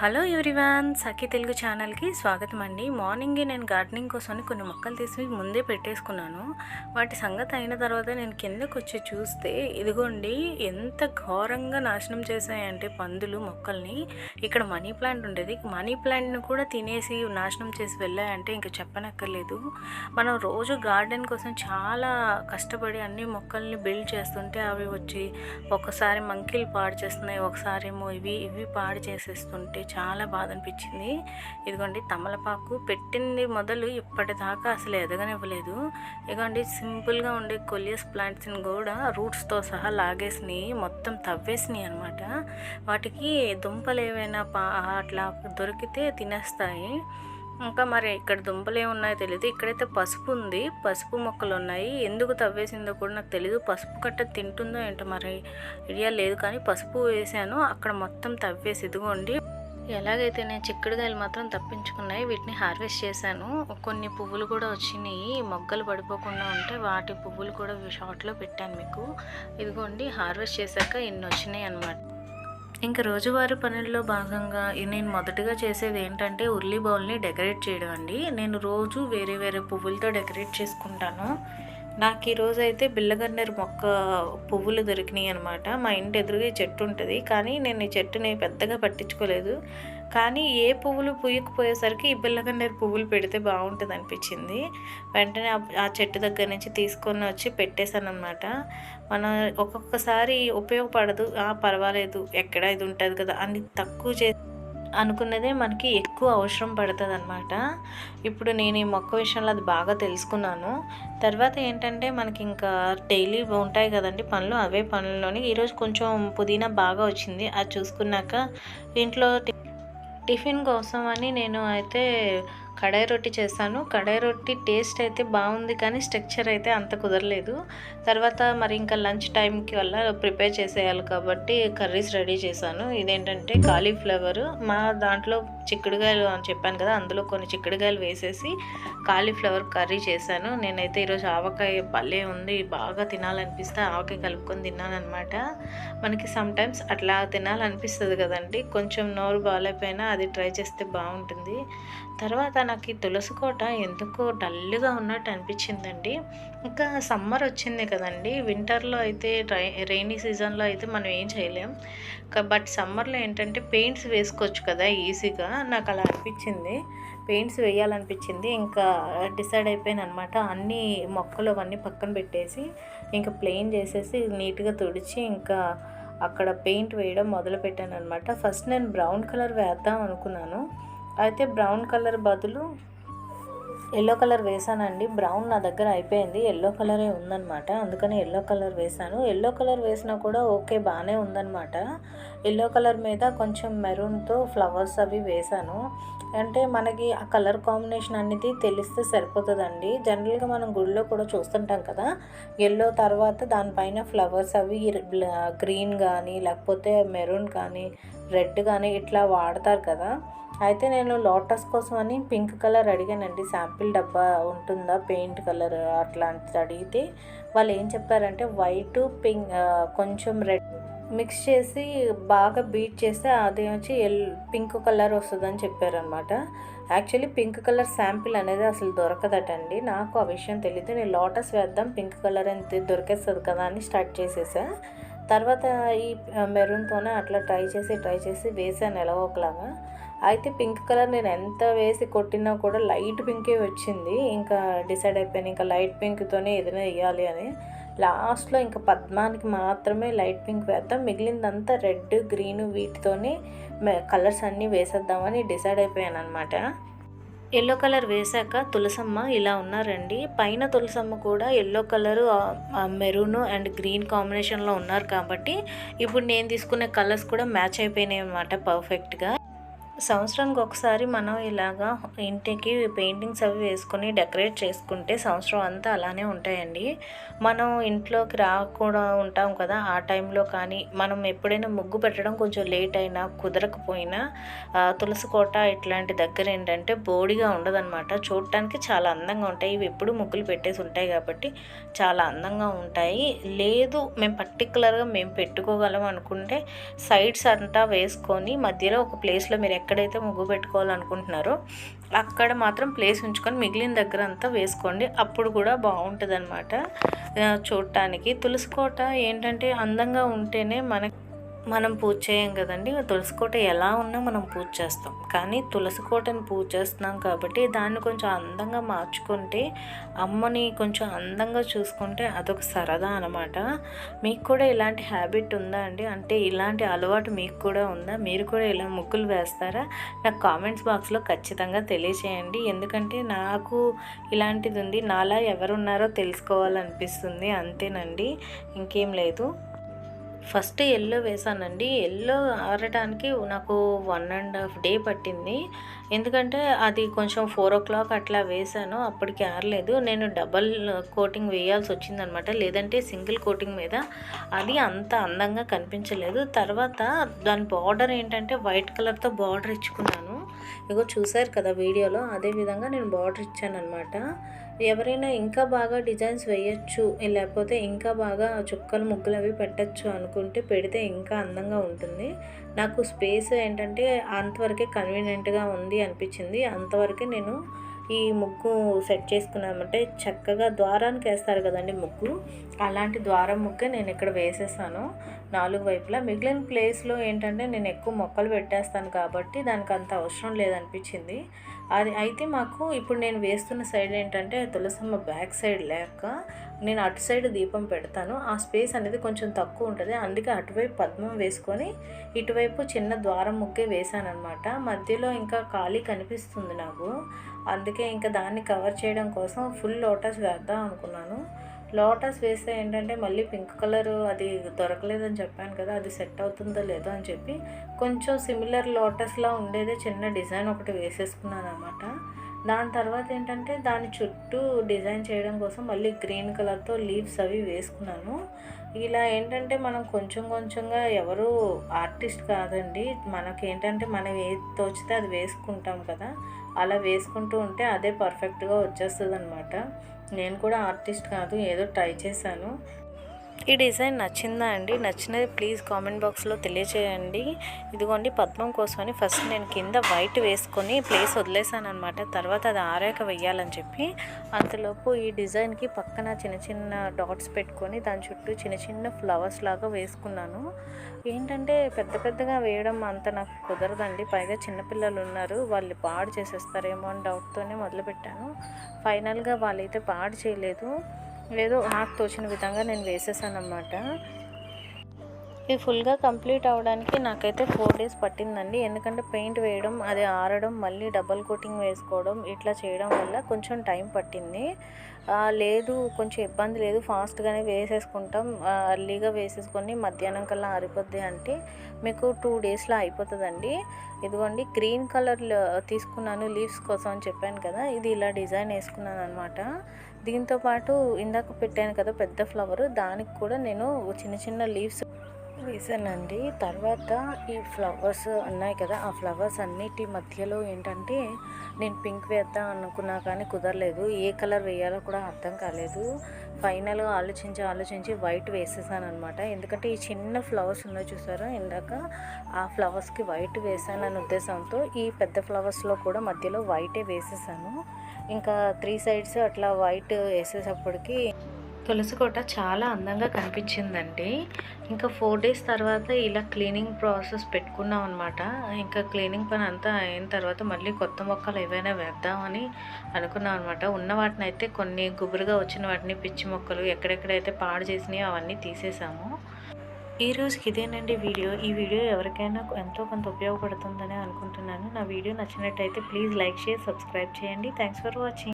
Hello everyone సఖి తెలుగు ఛానల్కి స్వాగతం అండి మార్నింగే నేను గార్డెనింగ్ కోసం కొన్ని మొక్కలు తీసి ముందే పెట్టేసుకున్నాను. వాటి సంగతి అయిన తర్వాత నేను కిందకు వచ్చి చూస్తే ఇదిగోండి ఎంత ఘోరంగా నాశనం చేశాయంటే పందులు మొక్కల్ని. ఇక్కడ మనీ ప్లాంట్ ఉండేది. మనీ ప్లాంట్ని కూడా తినేసి నాశనం చేసి వెళ్ళాయంటే ఇంకా చెప్పనక్కర్లేదు. మనం రోజు గార్డెన్ కోసం చాలా కష్టపడి అన్ని మొక్కల్ని బిల్డ్ చేస్తుంటే అవి వచ్చి ఒకసారి మంకీలు పాడు చేస్తున్నాయి ఒకసారి ఏమో ఇవి ఇవి పాడు చేసేస్తుంటే చాలా బాధ అనిపించింది ఇదిగోండి తమలపాకు పెట్టింది మొదలు ఇప్పటిదాకా అసలు ఎదగనివ్వలేదు. ఇదిగోండి సింపుల్గా ఉండే కొలియస్ ప్లాంట్స్ని కూడా రూట్స్తో సహా లాగేసినాయి మొత్తం తవ్వేసినాయి అనమాట వాటికి దుంపలు ఏవైనా పా అట్లా దొరికితే తినేస్తాయి. ఇంకా మరి ఇక్కడ దుంపలు ఏమున్నాయో తెలియదు ఇక్కడైతే పసుపు ఉంది. పసుపు మొక్కలు ఉన్నాయి. ఎందుకు తవ్వేసిందో కూడా నాకు తెలియదు పసుపు కట్ట తింటుందో ఏంటో మరి ఐడియా లేదు కానీ పసుపు వేసాను. అక్కడ మొత్తం తవ్వేసి ఇదిగోండి ఎలాగైతే నేను చిక్కుడుగాయలు మాత్రం తప్పించుకున్నాయి వీటిని హార్వెస్ట్ చేశాను. కొన్ని పువ్వులు కూడా వచ్చినాయి. మొగ్గలు పడిపోకుండా ఉంటే వాటి పువ్వులు కూడా షార్ట్లో పెట్టాను మీకు. ఇదిగోండి హార్వెస్ట్ చేశాక ఇన్ని వచ్చినాయి అన్నమాట. ఇంకా రోజువారీ పనుల్లో భాగంగా నేను మొదటగా చేసేది ఏంటంటే ఉర్లీ బౌల్ని డెకరేట్ చేయడం అండి. నేను రోజు వేరే వేరే పువ్వులతో డెకరేట్ చేసుకుంటాను. నాకు ఈరోజు అయితే బిల్లగన్నేరు మొక్క పువ్వులు దొరికినాయి అనమాట మా ఇంటి ఎదురుగా ఈ చెట్టు ఉంటుంది. కానీ నేను ఈ చెట్టుని పెద్దగా పట్టించుకోలేదు. కానీ ఏ పువ్వులు పూయకపోయేసరికి ఈ బిల్లగన్నేరు పువ్వులు పెడితే బాగుంటుంది అనిపించింది. వెంటనే ఆ- చెట్టు దగ్గర నుంచి తీసుకొని వచ్చి పెట్టేశాను అనమాట మనం ఒక్కొక్కసారి ఉపయోగపడదు. పర్వాలేదు. ఎక్కడ ఇది ఉంటుంది కదా అని తక్కువ చే అనుకున్నదే మనకి ఎక్కువ అవసరం పడుతుంది అనమాట ఇప్పుడు నేను ఈ మొక్క విషయంలో అది బాగా తెలుసుకున్నాను. తర్వాత ఏంటంటే మనకి ఇంకా డైలీ ఉంటాయి కదండి పనులు అవే పనుల్లోని ఈరోజు కొంచెం పుదీనా బాగా వచ్చింది. అది చూసుకున్నాక ఇంట్లో టిఫిన్ కోసం అని నేను అయితే కడాయి రొట్టి చేశాను. కడాయి రొట్టి టేస్ట్ అయితే బాగుంది కానీ స్ట్రక్చర్ అయితే అంత కుదరలేదు. తర్వాత మరి ఇంకా లంచ్ టైంకి వల్ల ప్రిపేర్ చేసేయాలి కాబట్టి కర్రీస్ రెడీ చేశాను. ఇదేంటంటే కాలీఫ్లవర్. మా దాంట్లో చిక్కుడుగాయలు అని చెప్పాను కదా అందులో కొన్ని చిక్కుడుగాయలు వేసేసి కాలీఫ్లవర్ కర్రీ చేశాను. నేనైతే ఈరోజు ఆవకాయ భలే ఉంది బాగా తినాలనిపిస్తే ఆవకాయ కలుపుకొని తిన్నాను అనమాట మనకి సమ్ టైమ్స్ అట్లా తినాలనిపిస్తుంది కదండి కొంచెం నోరు బాగాలేకపోయినా అది ట్రై చేస్తే బాగుంటుంది. తర్వాత నాకు ఈ తులసి కోట ఎందుకో డల్గా ఉన్నట్టు అనిపించిందండి. ఇంకా సమ్మర్ వచ్చింది కదండి వింటర్లో అయితే ట్రై రైనీ సీజన్లో అయితే మనం ఏం చేయలేం. బట్ సమ్మర్లో ఏంటంటే పెయింట్స్ వేసుకోవచ్చు కదా ఈజీగా. నాకు అలా అనిపించింది. పెయింట్స్ వేయాలనిపించింది. ఇంకా డిసైడ్ అయిపోయాను అనమాట అన్ని మొక్కలు అవన్నీ పక్కన పెట్టేసి ఇంకా ప్లెయిన్ చేసేసి నీట్గా తుడిచి ఇంకా అక్కడ పెయింట్ వేయడం మొదలు పెట్టాను అనమాట ఫస్ట్ నేను బ్రౌన్ కలర్ వేద్దాం అనుకున్నాను. అయితే బ్రౌన్ కలర్ బదులు ఎల్లో కలర్ వేసానండి. బ్రౌన్ నా దగ్గర అయిపోయింది. ఎల్లో కలరే ఉందన్నమాట. అందుకని ఎల్లో కలర్ వేసాను. ఎల్లో కలర్ వేసినా కూడా ఓకే బాగానే ఉందన్నమాట. ఎల్లో కలర్ మీద కొంచెం మెరూన్తో ఫ్లవర్స్ అవి వేసాను. అంటే మనకి ఆ కలర్ కాంబినేషన్ అనేది తెలిస్తే సరిపోతుందండి. జనరల్గా మనం గుడిలో కూడా చూస్తుంటాం కదా ఎల్లో తర్వాత దానిపైన ఫ్లవర్స్ అవి గ్రీన్ కానీ లేకపోతే మెరూన్ కానీ రెడ్ కానీ ఇట్లా వాడతారు కదా. అయితే నేను లోటస్ కోసం అని పింక్ కలర్ అడిగానండి. శాంపిల్ డబ్బా ఉంటుందా? పెయింట్ కలర్ అట్లాంటిది అడిగితే వాళ్ళు ఏం చెప్పారంటే వైట్ పింక్ కొంచెం రెడ్ మిక్స్ చేసి బాగా బీట్ చేస్తే అది వచ్చి ఎల్ పింక్ కలర్ వస్తుందని చెప్పారనమాట యాక్చువల్లీ పింక్ కలర్ శాంపిల్ అనేది అసలు దొరకదటండి. నాకు ఆ విషయం తెలియదు నేను లోటస్ వేద్దాం పింక్ కలర్ అంత దొరికేస్తుంది కదా అని స్టార్ట్ చేసేసా. తర్వాత ఈ మెరూన్తోనే అట్లా ట్రై చేసి ట్రై చేసి వేసాను ఎలాగో ఒకలాగా. అయితే పింక్ కలర్ నేను ఎంత వేసి కొట్టినా కూడా లైట్ పింకే వచ్చింది. ఇంకా డిసైడ్ అయిపోయాను ఇంకా లైట్ పింక్తోనే ఏదైనా వేయాలి అని. లాస్ట్లో ఇంకా పద్మానికి మాత్రమే లైట్ పింక్ వేద్దాం మిగిలిందంతా రెడ్ గ్రీన్ వీటితోనే కలర్స్ అన్నీ వేసేద్దామని డిసైడ్ అయిపోయాను అనమాట ఎల్లో కలర్ వేశాక తులసమ్మ ఇలా ఉన్నారండి. పైన తులసమ్మ కూడా yellow colour maroon and green కాంబినేషన్లో ఉన్నారు కాబట్టి ఇప్పుడు నేను తీసుకునే కలర్స్ కూడా మ్యాచ్ అయిపోయినాయి అనమాట పర్ఫెక్ట్గా. సంవత్సరానికి ఒకసారి మనం ఇలాగా ఇంటికి పెయింటింగ్స్ అవి వేసుకొని డెకరేట్ చేసుకుంటే సంవత్సరం అంతా అలానే ఉంటాయండి. మనం ఇంట్లోకి రాకుండా ఉంటాం కదా ఆ టైంలో కానీ మనం ఎప్పుడైనా ముగ్గు పెట్టడం కొంచెం లేట్ అయినా కుదరకపోయినా తులసి కోట ఇట్లాంటి దగ్గర ఏంటంటే బోడిగా ఉండదన్నమాట. చూడటానికి చాలా అందంగా ఉంటాయి. ఇవి ఎప్పుడు ముగ్గులు పెట్టేసి ఉంటాయి కాబట్టి చాలా అందంగా ఉంటాయి. లేదు మేము పర్టికులర్గా మేము పెట్టుకోగలం అనుకుంటే సైడ్స్ అంతా వేసుకొని మధ్యలో ఒక ప్లేస్లో మీరు ఎక్కడ ఎక్కడైతే ముగ్గు పెట్టుకోవాలనుకుంటున్నారో అక్కడ మాత్రం ప్లేస్ ఉంచుకొని మిగిలిన దగ్గర అంతా వేసుకోండి. అప్పుడు కూడా బాగుంటుంది అనమాట చూడటానికి. తులసి కోట ఏంటంటే అందంగా ఉంటేనే మనకి మనం పూజ చేయం కదండి. తులసి కోట ఎలా ఉన్నా మనం పూజ చేస్తాం. కానీ తులసి కోటని పూజ చేస్తున్నాం కాబట్టి దాన్ని కొంచెం అందంగా మార్చుకుంటే అమ్మని కొంచెం అందంగా చూసుకుంటే అదొక సరదా అనమాట మీకు కూడా ఇలాంటి హ్యాబిట్ ఉందా అండి? అంటే ఇలాంటి అలవాటు మీకు కూడా ఉందా? మీరు కూడా ఇలా ముగ్గులు వేస్తారా? నాకు కామెంట్స్ బాక్స్లో ఖచ్చితంగా తెలియచేయండి. ఎందుకంటే నాకు ఇలాంటిది ఉంది. నాలా ఎవరున్నారో తెలుసుకోవాలనిపిస్తుంది. అంతేనండి. ఇంకేం లేదు. ఫస్ట్ ఎల్లో వేసానండి. ఎల్లో ఆరడానికి నాకు వన్ అండ్ హాఫ్ డే పట్టింది. ఎందుకంటే అది కొంచెం ఫోర్ ఓ క్లాక్ అట్లా వేసాను. అప్పటికి ఆరలేదు నేను డబల్ కోటింగ్ వేయాల్సి వచ్చిందనమాట. లేదంటే సింగిల్ కోటింగ్ మీద అది అంత అందంగా కనిపించలేదు. తర్వాత దాని బార్డర్ ఏంటంటే వైట్ కలర్తో బార్డర్ ఇచ్చుకున్నాను. ఇగో చూసారు కదా వీడియోలో? అదే విధంగా నేను బార్డర్ ఇచ్చాను అనమాట ఎవరైనా ఇంకా బాగా డిజైన్స్ వేయచ్చు లేకపోతే ఇంకా బాగా చుక్కలు ముగ్గులు అవి పెట్టచ్చు అనుకుంటే పెడితే ఇంకా అందంగా ఉంటుంది. నాకు స్పేస్ ఏంటంటే అంతవరకే కన్వీనియంట్గా ఉంది అనిపించింది. అంతవరకే నేను ఈ ముగ్గు సెట్ చేసుకున్నామంటే చక్కగా ద్వారానికి వేస్తారు కదండి ముగ్గు. అలాంటి ద్వారం ముగ్గే నేను ఇక్కడ వేసేసాను. నాలుగు వైపులా. మిగిలిన ప్లేస్లో ఏంటంటే నేను ఎక్కువ మొక్కలు పెట్టేస్తాను కాబట్టి దానికి అంత అవసరం లేదనిపించింది. అది అయితే మాకు ఇప్పుడు నేను వేస్తున్న సైడ్ ఏంటంటే తులసమ్మ బ్యాక్ సైడ్ లేక నేను అటు సైడ్ దీపం పెడతాను. ఆ స్పేస్ అనేది కొంచెం తక్కువ ఉంటుంది. అందుకే అటువైపు పద్మం వేసుకొని ఇటువైపు చిన్న ద్వారం ముగ్గే వేసాను మధ్యలో ఇంకా ఖాళీ కనిపిస్తుంది నాకు. అందుకే ఇంకా దాన్ని కవర్ చేయడం కోసం ఫుల్ లోటస్ వేద్దాం అనుకున్నాను. లోటస్ వేస్తే ఏంటంటే మళ్ళీ పింక్ కలర్ అది దొరకలేదని చెప్పాను కదా అది సెట్ అవుతుందో లేదో అని చెప్పి కొంచెం సిమిలర్ లోటస్లా ఉండేదే చిన్న డిజైన్ ఒకటి వేసేసుకున్నాను అనమాట దాని తర్వాత ఏంటంటే దాని చుట్టూ డిజైన్ చేయడం కోసం మళ్ళీ గ్రీన్ కలర్తో లీవ్స్ అవి వేసుకున్నాను. ఇలా ఏంటంటే మనం కొంచెం కొంచెంగా ఎవరు ఆర్టిస్ట్ కాదండి మనకి ఏంటంటే మనం ఏది తోచితే అది వేసుకుంటాం కదా అలా వేసుకుంటూ ఉంటే అదే పర్ఫెక్ట్గా వచ్చేస్తుంది అనమాట నేను కూడా ఆర్టిస్ట్ కాదు ఏదో ట్రై చేశాను. ఈ డిజైన్ నచ్చిందా అండి? నచ్చినది ప్లీజ్ కామెంట్ బాక్స్లో తెలియజేయండి ఇదిగోండి పద్మం కోసమని ఫస్ట్ నేను కింద వైట్ వేసుకొని ప్లేస్ వదిలేసాను అనమాట తర్వాత అది ఆరాక వెయ్యాలని చెప్పి అంతలోపు ఈ డిజైన్కి పక్కన చిన్న చిన్న డాట్స్ పెట్టుకొని దాని చుట్టూ చిన్న చిన్న ఫ్లవర్స్ లాగా వేసుకున్నాను. ఏంటంటే పెద్ద పెద్దగా వేయడం అంత నాకు కుదరదండి. పైగా చిన్నపిల్లలు ఉన్నారు వాళ్ళు పాడు చేసేస్తారేమో అని డౌట్తోనే మొదలుపెట్టాను. ఫైనల్గా వాళ్ళైతే పాడు చేయలేదు. ఏదో నాకు తోచిన విధంగా నేను వేసేసాను అనమాట ఇది ఫుల్గా కంప్లీట్ అవ్వడానికి నాకైతే ఫోర్ డేస్ పట్టిందండి. ఎందుకంటే పెయింట్ వేయడం అది ఆరడం మళ్ళీ డబల్ కోటింగ్ వేసుకోవడం ఇట్లా చేయడం వల్ల కొంచెం టైం పట్టింది. లేదు కొంచెం ఇబ్బంది లేదు. ఫాస్ట్గానే వేసేసుకుంటాం. అర్లీగా వేసేసుకొని మధ్యాహ్నం కల్లా ఆరిపోద్ది అంటే మీకు టూ డేస్లో అయిపోతుందండి. ఇదిగోండి గ్రీన్ కలర్ తీసుకున్నాను లీవ్స్ కోసం అని చెప్పాను కదా ఇది ఇలా డిజైన్ వేసుకున్నాను అనమాట దీంతోపాటు ఇందాక పెట్టాను కదా పెద్ద ఫ్లవర్ దానికి కూడా నేను చిన్న చిన్న లీవ్స్ వేసానండి. తర్వాత ఈ ఫ్లవర్స్ ఉన్నాయి కదా ఆ ఫ్లవర్స్ అన్నిటి మధ్యలో ఏంటంటే నేను పింక్ వేద్దాం అనుకున్నా కానీ కుదరలేదు. ఏ కలర్ వేయాలో కూడా అర్థం కాలేదు. ఫైనల్గా ఆలోచించి ఆలోచించి వైట్ వేసేసాను అనమాట ఎందుకంటే ఈ చిన్న ఫ్లవర్స్ ఉన్నాయి చూసారా ఇందాక ఆ ఫ్లవర్స్కి వైట్ వేసాను అనే ఉద్దేశంతో ఈ పెద్ద ఫ్లవర్స్లో కూడా మధ్యలో వైటే వేసేసాను. ఇంకా త్రీ సైడ్స్ అట్లా వైట్ వేసేటప్పటికి తులసి కోట చాలా అందంగా కనిపించిందండి. ఇంకా ఫోర్ డేస్ తర్వాత ఇలా క్లీనింగ్ ప్రాసెస్ పెట్టుకున్నాం అనమాట ఇంకా క్లీనింగ్ పని అంతా అయిన తర్వాత మళ్ళీ కొత్త మొక్కలు ఏవైనా వేద్దామని అనుకున్నాం అనమాట ఉన్న వాటిని అయితే కొన్ని గుబురుగా వచ్చిన వాటిని పిచ్చి మొక్కలు ఎక్కడెక్కడైతే పాడు చేసినాయో అవన్నీ తీసేసాము. ఈ రోజుకి ఇదేనండి వీడియో. ఈ వీడియో ఎవరికైనా ఎంతో కొంత ఉపయోగపడుతుందని అనుకుంటున్నాను. నా వీడియో నచ్చినట్టయితే ప్లీజ్ లైక్ షేర్ సబ్స్క్రైబ్ చేయండి. Thanks for watching